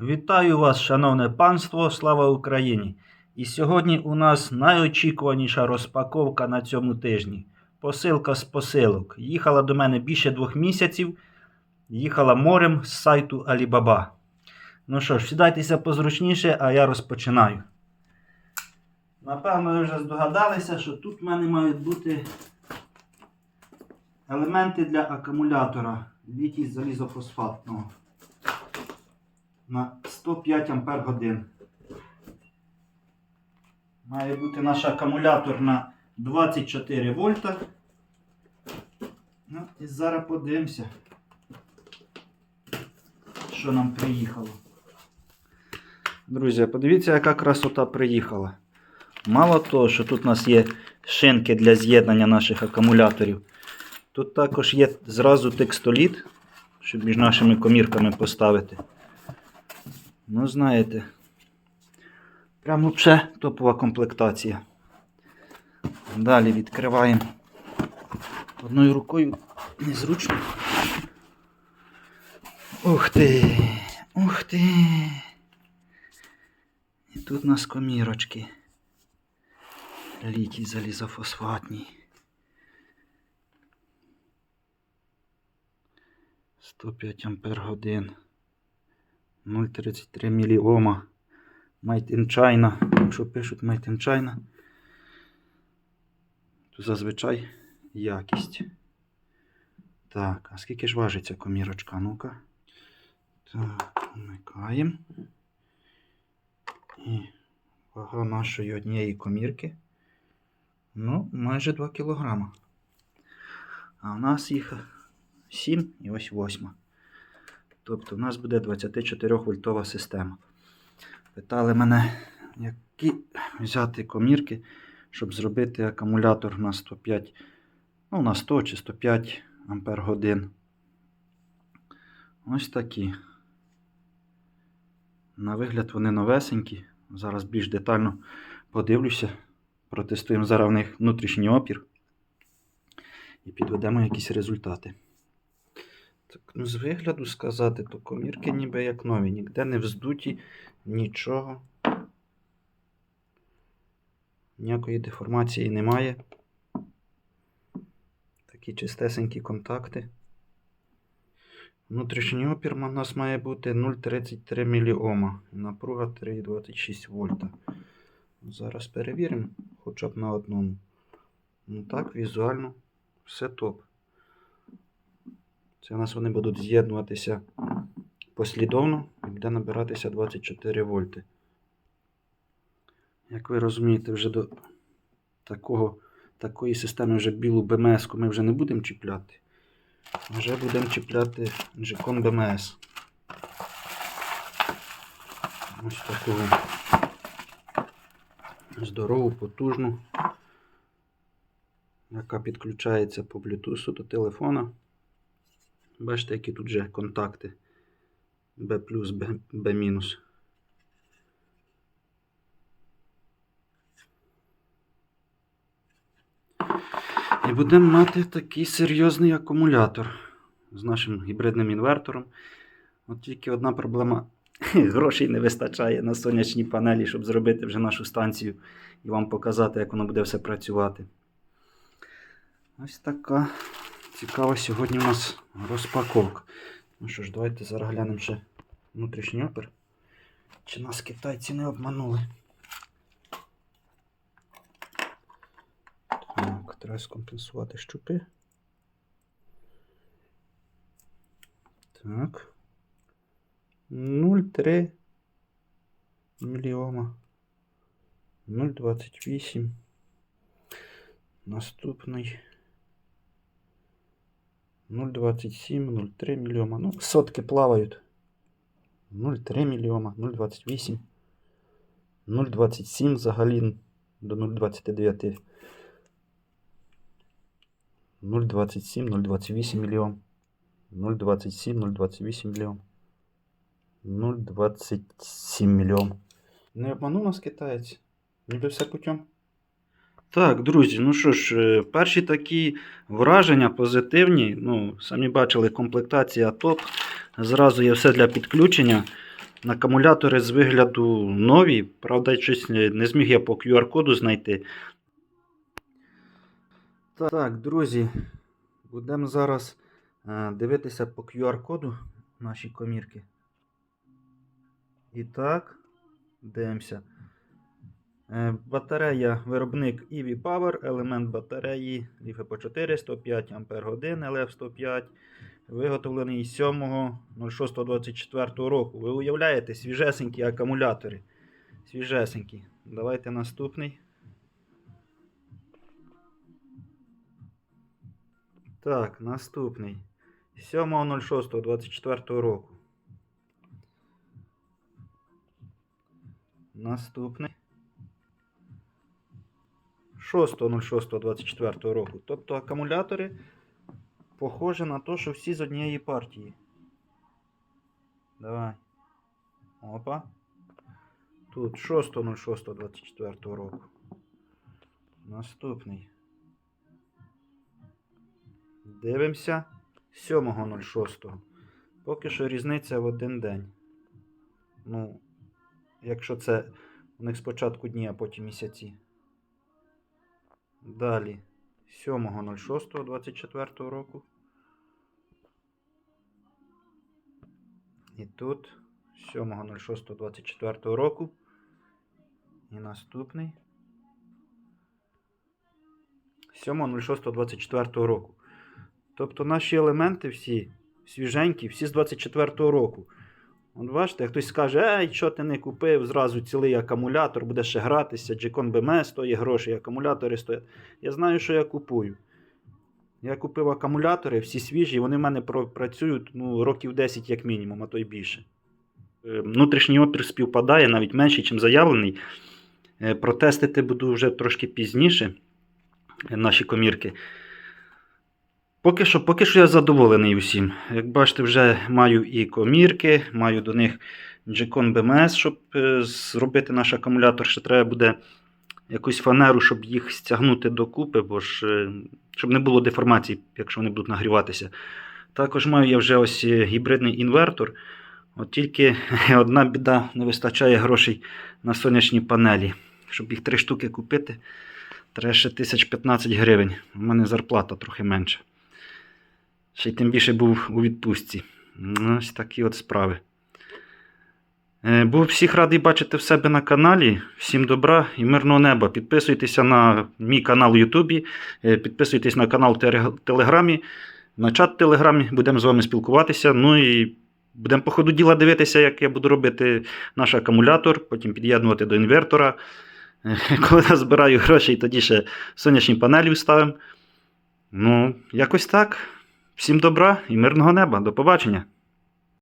Вітаю вас, шановне панство, слава Україні! І сьогодні у нас найочікуваніша розпаковка на цьому тижні. Посилка з посилок. Їхала до мене більше двох місяців. Їхала морем з сайту Alibaba. Ну що ж, сідайтеся позручніше, а я розпочинаю. Напевно, ви вже здогадалися, що тут в мене мають бути елементи для акумулятора літій залізофосфатного на 105 Ампер годин. Має бути наш акумулятор на 24 вольта. Ну, і зараз подивимося, що нам приїхало. Друзі, подивіться, яка красота приїхала. Мало того, що тут у нас є шинки для з'єднання наших акумуляторів. Тут також є зразу текстоліт, щоб між нашими комірками поставити. Ну, знаєте, прямо вже топова комплектація. Далі відкриваємо одною рукою незручно. Ух ти! Ух ти! І тут у нас комірочки. Літій залізофосфатні. 105 ампер годин. 0,33 міліома. Made in China. Якщо пишуть Made in China, то зазвичай якість. Так, а скільки ж важить ця комірочка? Ну-ка. Так, вмикаємо. І вага нашої однієї комірки. Ну, майже 2 кг. А у нас їх 7 і ось 8. Тобто у нас буде 24 вольтова система. Питали мене, які взяти комірки, щоб зробити акумулятор на 105, ну, на 100 чи 105 ампер годин. Ось такі. На вигляд вони новесенькі. Зараз більш детально подивлюся. Протестуємо зараз в них внутрішній опір і підведемо якісь результати. Так, ну, з вигляду сказати, то комірки ніби як нові, ніде не вздуті, нічого. Ніякої деформації немає. Такі чистесенькі контакти. Внутрішній опір у нас має бути 0,33 міліома. Напруга 3,26 вольта. Зараз перевіримо хоча б на одному. Ну так, візуально все топ. Це у нас вони будуть з'єднуватися послідовно і буде набиратися 24 вольти. Як ви розумієте, вже до такого, такої системи вже білу БМС ми вже не будемо чіпляти. Вже будемо чіпляти G-Con BMS. Ось таку здорову, потужну, яка підключається по Bluetooth до телефона. Бачите, які тут вже контакти B плюс, B, мінус. І будемо мати такий серйозний акумулятор з нашим гібридним інвертором. От тільки одна проблема. Грошей не вистачає на сонячні панелі, щоб зробити вже нашу станцію і вам показати, як воно буде все працювати. Ось така цікава сьогодні у нас розпаковка. Ну що ж, давайте зараз глянемо ще внутрішній опір. Чи нас китайці не обманули? Так, треба скомпенсувати щупи. Так. 0,3 мільйома. 0,28. Наступний. 0,27, 0,3 мільйома. Ну, сотки плавають. 0,3 мільйома, 0,28. 0,27 взагалі до 0,29. 0,27, 0,28 мільйон. 0,27, 0,28 мільйон. 0,27 мільйон. Не обманув нас китаєць. Ніби все путем. Так, друзі, ну що ж, е, перші такі враження позитивні. Ну, самі бачили, комплектація топ. Зразу є все для підключення. Акумулятори з вигляду нові, правда, щось не зміг я по QR-коду знайти. Так, друзі, будемо зараз е, дивитися по QR-коду наші комірки. І так, дивимося. Е, Батарея виробник EV Power, елемент батареї LiFePO 4 105 Ах, LF 105, виготовлений 7.06.24 року. Ви уявляєте, свіжесенькі акумулятори. Свіжесенькі. Давайте наступний. Так, наступний. 7.06.24 року. Наступний. 6.06.24 року. Тобто акумулятори похожі на те, що всі з однієї партії. Давай. Опа. Тут 6.06.24 року. Наступний. Дивимося. 7.06. Поки що різниця в один день. Ну, якщо це у них спочатку дні, а потім місяці. Далі 7.06.24 року. І тут 7.06.24 року. І наступний. 7.06.24 року. Тобто наші елементи всі свіженькі, всі з 24-го року. От бачите, хтось скаже, ей, що ти не купив, зразу цілий акумулятор, буде ще гратися, Джекон БМ стоїть гроші, акумулятори стоять. Я знаю, що я купую. Я купив акумулятори, всі свіжі, вони в мене працюють ну, років 10 як мінімум, а то й більше. Е, Внутрішній опір співпадає навіть менший, ніж заявлений. Е, Протестити буду вже трошки пізніше е, наші комірки. Поки що, поки що я задоволений усім. Як бачите, вже маю і комірки, маю до них Джекон BMS, щоб е, зробити наш акумулятор. Ще треба буде якусь фанеру, щоб їх стягнути докупи, бо ж, е, щоб не було деформацій, якщо вони будуть нагріватися. Також маю я вже ось е, гібридний інвертор. От тільки одна біда не вистачає грошей на сонячні панелі. Щоб їх три штуки купити, треба ще 1015 гривень. У мене зарплата трохи менша. Ще й тим більше був у відпустці. Ну, Ось такі от справи. Е, Був всіх радий бачити в себе на каналі. Всім добра і мирного неба. Підписуйтеся на мій канал в Ютубі, е, підписуйтесь на канал в Телеграмі, на чат в Телеграмі. Будемо з вами спілкуватися. Ну і будемо по ходу діла дивитися, як я буду робити наш акумулятор, потім під'єднувати до інвертора. Е, Коли назбираю грошей, тоді ще сонячні панелі вставимо. Ну, якось так. Всім добра і мирного неба. До побачення.